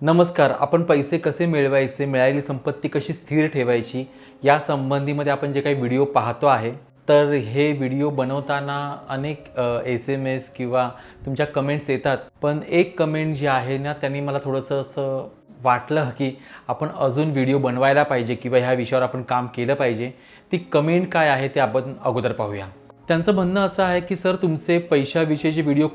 नमस्कार आपण पैसे कसे मिळवायचे मिळालेली संपत्ती कशी स्थिर ठेवायची या संबंधीमध्ये आपण जे काही व्हिडिओ पाहतो आहे तर हे व्हिडिओ बनवताना अनेक एस एम एस किंवा तुमच्या कमेंट्स येतात. पण एक कमेंट जी आहे ना त्यांनी मला थोडंसं असं वाटलं की आपण अजून व्हिडिओ बनवायला पाहिजे किंवा ह्या विषयावर आपण काम केलं पाहिजे. ती कमेंट काय आहे ते आपण अगोदर पाहूया. त्यांचं म्हणणं असं आहे की सर तुमचे पैशाविषयीचे व्हिडिओ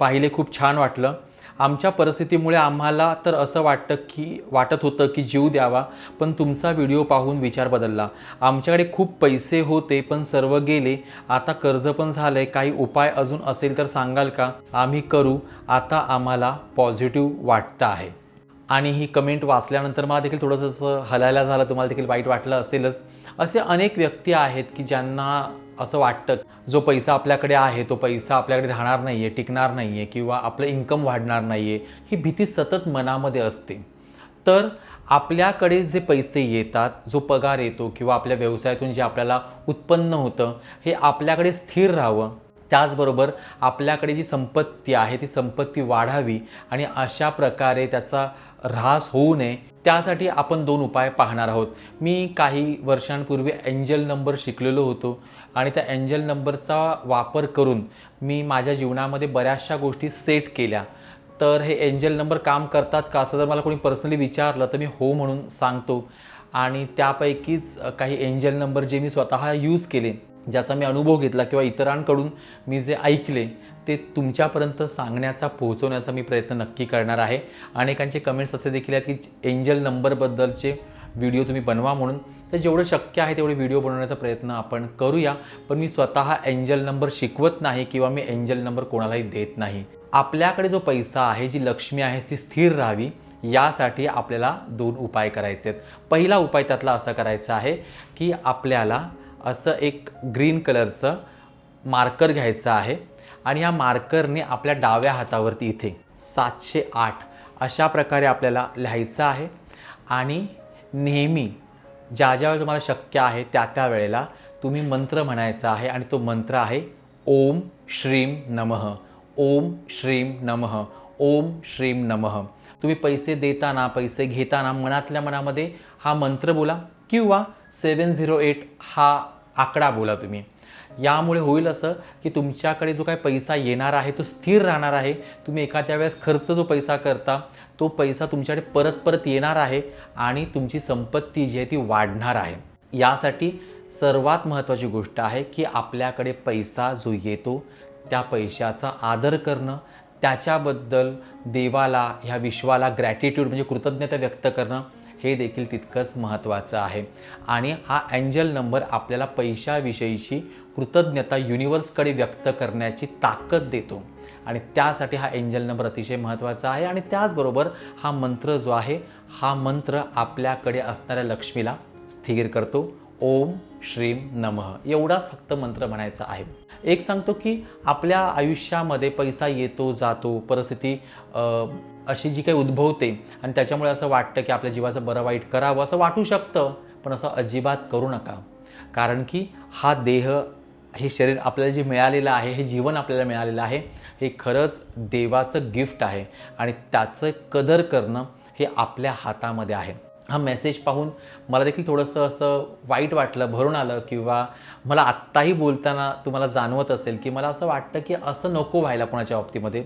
पाहिले खूप छान वाटलं. आमच्या परिस्थितीमुळे आम्हाला तर असं वाटतं की वाटत होतं की जीव द्यावा पण तुमचा व्हिडिओ पाहून विचार बदलला. आमच्याकडे खूप पैसे होते पण सर्व गेले. आता कर्ज पण झालं आहे काही उपाय अजून असेल तर सांगाल का? आम्ही करू. आता आम्हाला पॉझिटिव्ह वाटतं आहे. आणि ही कमेंट वाचल्यानंतर मला देखील थोडंसं असं हलायला झालं. तुम्हाला देखील वाईट वाटलं असेलच. असे अनेक व्यक्ती आहेत की ज्यांना असं वाटतं. जो पैसा आपल्याकडे आहे तो पैसा आपल्याकडे राहणार नाही आहे टिकणार नाही आहे किंवा आपलं इन्कम वाढणार नाही आहे ही भीती सतत मनामध्ये असते. तर आपल्याकडे जे पैसे येतात जो पगार येतो किंवा आपल्या व्यवसायातून जे आपल्याला उत्पन्न होतं हे आपल्याकडे स्थिर राहावं. त्याचबरोबर आपल्याकडे जी संपत्ती आहे ती संपत्ती वाढावी आणि अशा प्रकारे त्याचा ऱ्हास होऊ नये त्यासाठी आपण दोन उपाय पाहणार आहोत. मी काही वर्षांपूर्वी एंजल नंबर शिकलेलो होतो आणि त्या एंजल नंबरचा वापर करून मी माझ्या जीवनामध्ये बऱ्याचशा गोष्टी सेट केल्या. तर हे एंजल नंबर काम करतात का असं जर मला कोणी पर्सनली विचारलं तर मी हो म्हणून सांगतो. आणि त्यापैकीच काही एंजल नंबर जे मी स्वतः यूज केले ज्याचा मी अनुभव घेतला किंवा इतरांकडून मी जे ऐकले ते तुमच्यापर्यंत सांगण्याचा पोहोचवण्याचा मी प्रयत्न नक्की करणार आहे. अनेकांचे कमेंट्स असे देखील आहेत की एंजल नंबरबद्दलचे व्हिडिओ तुम्ही बनवा म्हणून. तर जेवढं शक्य आहे तेवढे व्हिडिओ बनवण्याचा प्रयत्न आपण करूया. पण मी स्वतः एंजल नंबर शिकवत नाही किंवा मी एंजल नंबर कोणालाही देत नाही. आपल्याकडे जो पैसा आहे जी लक्ष्मी आहे ती स्थिर राहावी यासाठी आपल्याला दोन उपाय करायचे आहेत पहिला उपाय त्यातला असा करायचा आहे की आपल्याला असं एक ग्रीन कलरचं मार्कर घ्यायचं आहे. आणि ह्या मार्करने आपल्या डाव्या हातावरती इथे सातशे आठ अशा प्रकारे आपल्याला लिहायचं आहे. आणि नेहमी ज्या ज्या वेळेला तुम्हाला शक्य आहे त्या त्या वेळेला तुम्ही मंत्र म्हणायचा आहे आणि तो मंत्र आहे ओम श्रीम नमः. ओम श्रीम नमः. ओम श्रीम नमः. तुम्ही पैसे देताना पैसे घेताना मनातल्या मनामध्ये हा मंत्र बोला. किंवा सेवन झिरो एट हा आकडा बोला तुम्ही. यामुळे होईल असं की तुमच्याकडे जो काही पैसा येणार आहे तो स्थिर राहणार आहे. तुम्ही एखाद्या वेळेस खर्च जो पैसा करता तो पैसा तुमच्याकडे परत परत येणार आहे आणि तुमची संपत्ती जी आहे ती वाढणार आहे. यासाठी सर्वात महत्त्वाची गोष्ट आहे की आपल्याकडे पैसा जो येतो त्या पैशाचा आदर करणं त्याच्याबद्दल देवाला ह्या विश्वाला ग्रॅटिट्यूड म्हणजे कृतज्ञता व्यक्त करणं हे देखील तितकंच महत्त्वाचं आहे. आणि हा अँजल नंबर आपल्याला पैशाविषयीची कृतज्ञता युनिवर्सकडे व्यक्त करण्याची ताकद देतो. आणि त्यासाठी हा एंजल नंबर अतिशय महत्त्वाचा आहे. आणि त्याचबरोबर हा मंत्र जो आहे हा मंत्र आपल्याकडे असणाऱ्या लक्ष्मीला स्थिर करतो. ओम श्रीम नमः. एवढाच फक्त मंत्र म्हणायचा आहे. एक सांगतो की आपल्या आयुष्यामध्ये पैसा येतो जातो परिस्थिती अशी जी काही उद्भवते आणि त्याच्यामुळे असं वाटतं की आपल्या जीवाचं बरं वाईट करावं असं वाटू शकतं पण असं अजिबात करू नका. कारण की हा देह हे शरीर आपल्याला जे मिळालेलं आहे हे जीवन आपल्याला मिळालेलं आहे हे खरंच देवाचं गिफ्ट आहे आणि त्याचं कदर करणं हे आपल्या हातामध्ये आहे. हा मेसेज पाहून मला देखील थोडंसं असं वाईट वाटलं भरून आलं किंवा मला आत्ताही बोलताना तुम्हाला जाणवत असेल की मला असं वाटतं की असं नको व्हायला कोणाच्या बाबतीमध्ये.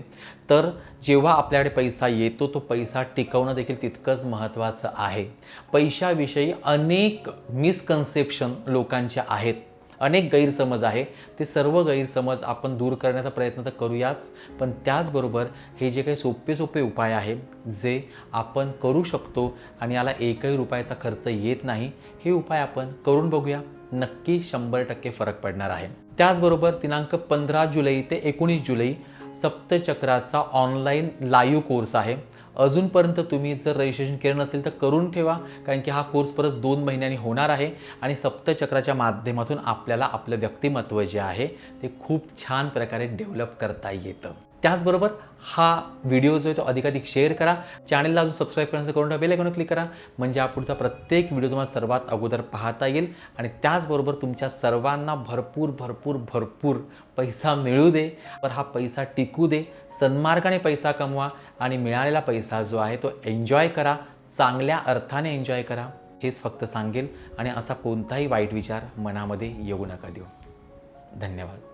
तर जेव्हा आपल्याकडे पैसा येतो तो पैसा टिकवणं देखील तितकंच महत्त्वाचं आहे. पैशाविषयी अनेक मिसकन्सेप्शन लोकांचे आहेत. अनेक गैरसमज आहे. ते सर्व गैरसमज आपण दूर करण्याचा प्रयत्न तर करूयाच. पण त्याचबरोबर हे जे काही सोपे सोपे उपाय आहे जे आपण करू शकतो आणि याला एकही रुपयाचा खर्च येत नाही हे उपाय आपण करून बघूया. नक्की शंभर टक्के फरक पडणार आहे. त्याचबरोबर दिनांक पंधरा जुलै ते एकोणीस जुलै सप्तचक्राचा ऑनलाईन लाईव्ह कोर्स आहे. अजूनपर्यंत तुम्ही जर रजिस्ट्रेशन केलं नसेल तर करून ठेवा कारण की हा कोर्स परत दोन महिन्यांनी होणार आहे आणि सप्तचक्राच्या माध्यमातून आपल्याला आपलं व्यक्तिमत्व जे आहे ते खूप छान प्रकारे डेव्हलप करता येतं. त्याचबरोबर हा व्हिडिओ जो आहे तो अधिकाधिक शेअर करा. चॅनलला अजून सबस्क्राईब करण्याचं करून बेल आयकॉनवर क्लिक करा. म्हणजे हा पुढचा प्रत्येक व्हिडिओ तुम्हाला सर्वात अगोदर पाहता येईल. आणि त्याचबरोबर तुमच्या सर्वांना भरपूर भरपूर भरपूर पैसा मिळू दे. तर हा पैसा टिकू दे. सन्मार्गाने पैसा कमवा आणि मिळालेला पैसा जो आहे तो एन्जॉय करा. चांगल्या अर्थाने एन्जॉय करा. हेच फक्त सांगेल. आणि असा कोणताही वाईट विचार मनामध्ये येऊ नका देऊ. धन्यवाद.